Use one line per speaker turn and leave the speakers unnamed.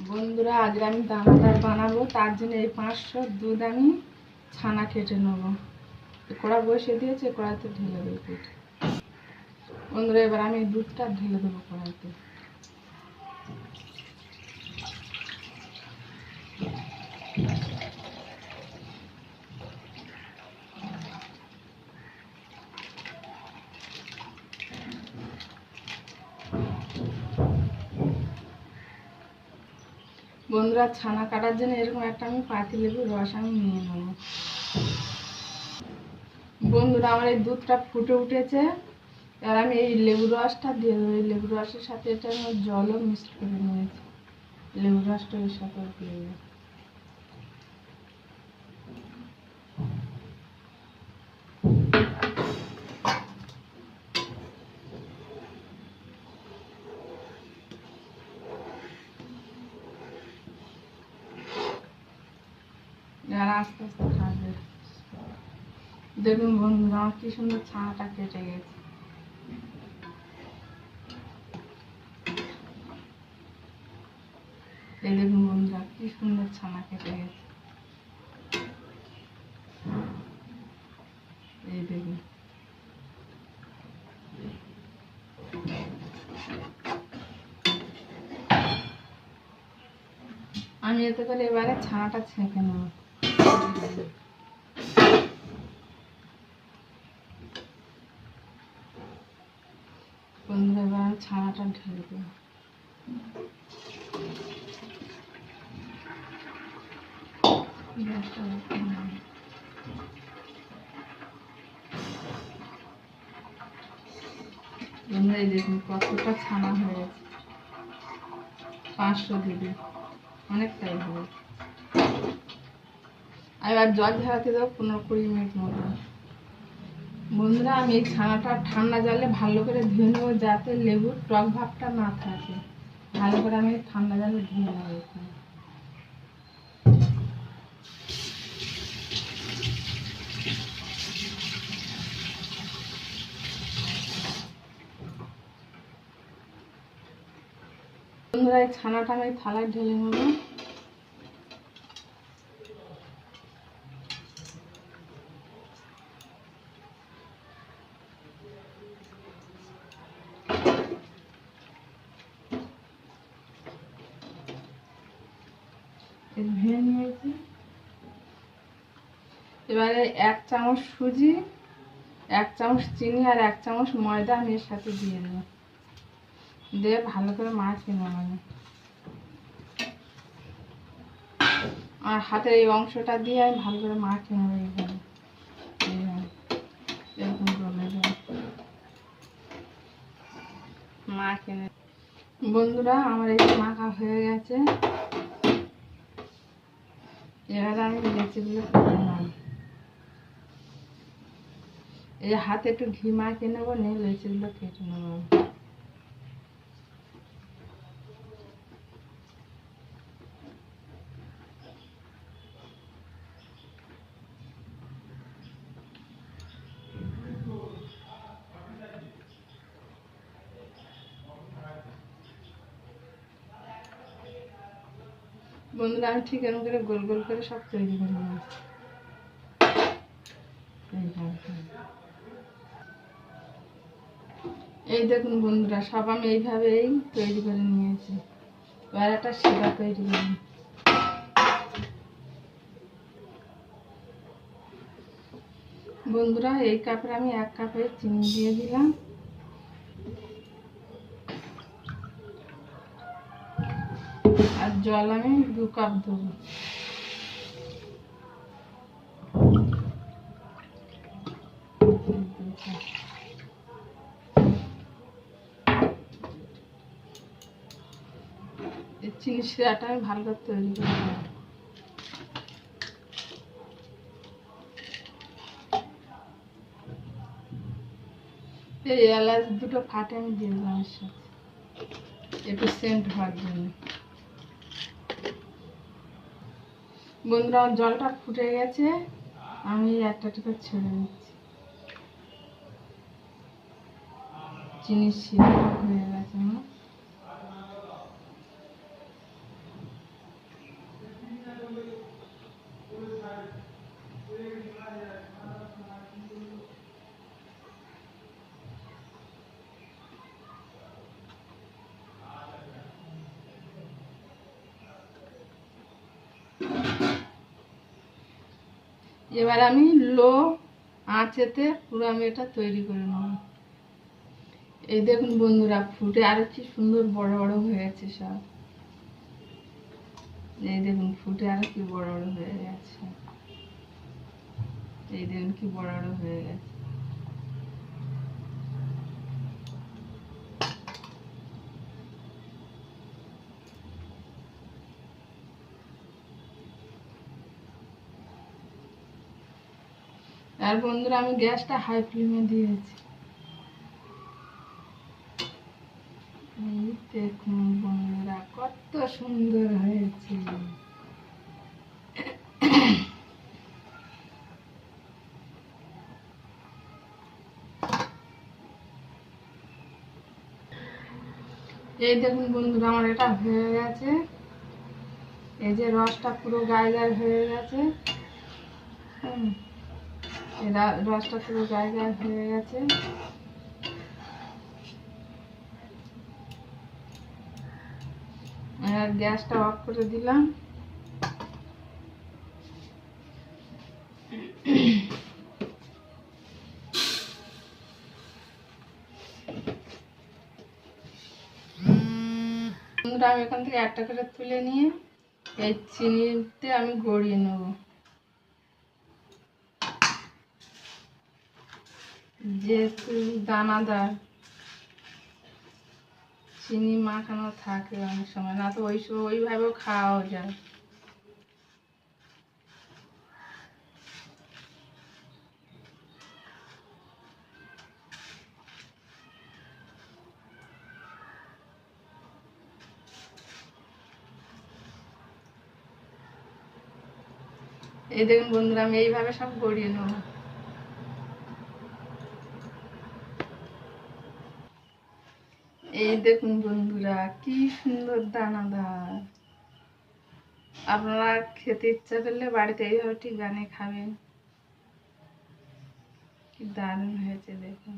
বন্ধুরা, আজকে আমি দানাদার বানাবো, তার জন্য এই পাঁচশো দুধ আমি ছানা কেটে নেব। কড়া বসে দিয়েছে কড়াতে ঢেলে দেবো বন্ধুরা, এবার আমি দুধটা ঢেলে দেবো কড়াইতে। বন্ধুরা ছানা কাটার জন্য এরকম একটা আমি পাতি লেবুর রস আমি নিয়ে নেব। বন্ধুরা, আমার এই দুধটা ফুটে উঠেছে। এবার আমি এই লেবু রসটা দিয়ে দেবো। এই লেবু রসের সাথে এটা আমি জলও মিক্সড করে নিয়েছি। লেবু রসটা এর সাথে দিয়ে দেবো আর আস্তে আস্তে খাবে। দেখুন বন্ধুরা, আমার কি সুন্দর ছানাটা কেটে গেছে। এই দেখুন বন্ধুরা, কি সুন্দর ছানা কেটে গেছে। এই দেখুন। আমি এতে করে এবারে ছানাটা ছেঁকে নেব বন্ধুরা এবার আমি ছানাটা ঢেলে দেবো গ্যাসটা একটু নামিয়ে। বন্ধুরা এই দেখুন কতটা ছানা হয়ে পাঁচশো দিবি অনেকটাই হবে। আর জল ঝরাতে দেবো পনেরো কুড়ি মিনিট মতো। বন্ধুরা, আমি এই ছানাটা ঠান্ডা জলে ভালো করে ধুয়ে নেব যাতে লেবুর টক ভাবটা না থাকে। ভালো করে আমি ঠান্ডা জলে ধুয়ে নেব বন্ধুরা, এই ছানাটা আমি থালায় ঢেলে নেব এই ধুয়ে নিয়েছি। এবারে এক চামচ সুজি, এক চামচ চিনি আর এক চামচ ময়দা আমি এর সাথে দিয়ে নেব দিয়ে ভালো করে মাখিয়ে নেব আর হাতের এই অংশটা দিয়ে আমি ভালো করে মাখিয়ে নেব এইভাবে। এরকম করে দেবো বন্ধুরা, আমার এই মাখা হয়ে গেছে। এবার আমি লেচিগুলো নেব এই হাতে একটু ঘি মাখিয়ে নেব নিয়ে লেচিগুলো কেটে নেব। বন্ধুরা, আমি ঠিক এরকম করে গোল গোল করে সব তৈরি করে নিয়েছি। এই দেখুন বন্ধুরা, সব আমি এইভাবেই তৈরি করে নিয়েছি। এবার একটা শিরা তৈরি করি বন্ধুরা, এই কাপে আমি এক কাপে চিনি দিয়ে দিলাম। আর জল আমি দু কাপ দেবো। চিনি শিরাটা আমি ভালো করে তৈরি করে এলাচ দুটো ফাটে আমি দিয়ে দিলাম সাথে। একটু সেন্ট হওয়ার জন্য। বন্ধুরা জলটা ফুটে গেছে। আমি একটা টুকু ছেড়ে নিচ্ছি। জিনিস হয়ে গেছে আমার এবার আমি লো আঁচেতে পুরো আমি এটা তৈরি করে নেব। এই দেখুন বন্ধুরা, ফুটে আরও কি সুন্দর বড় বড় হয়ে গেছে সব। এই দেখুন, ফুটে আর কি বড় বড় হয়ে গেছে। এই দেখুন কি বড় বড় হয়ে গেছে। আর বন্ধুরা, আমি গ্যাসটা হাই ফ্লেমে দিয়েছি। দেখুন বন্ধুরা, কত সুন্দর হয়েছে। এই দেখুন বন্ধুরা, আমার এটা হয়ে গেছে। এই যে রসটা পুরো গায়ে গায়ে হয়ে গেছে। হুম। রসটা পুরো গায়ে গায়ে হয়ে গেছে। আর গ্যাসটা অফ করে দিলাম। আমি এখান থেকে একটা করে তুলে নিয়ে এই চিনিতে আমি গড়িয়ে নেব। যেহেতু দানাদার, চিনি মাখানো থাকে অনেক সময়, না তো ওই ওইভাবেও খাওয়াও যায়। এই দেখুন বন্ধুরা, আমি এইভাবে সব গড়িয়ে নেব। এই দেখুন বন্ধুরা, কি সুন্দর দানাদার। আপনারা খেতে ইচ্ছা করলে বাড়িতে এইভাবে ঠিক বানিয়ে খাবেন। কি দারুণ হয়েছে দেখুন।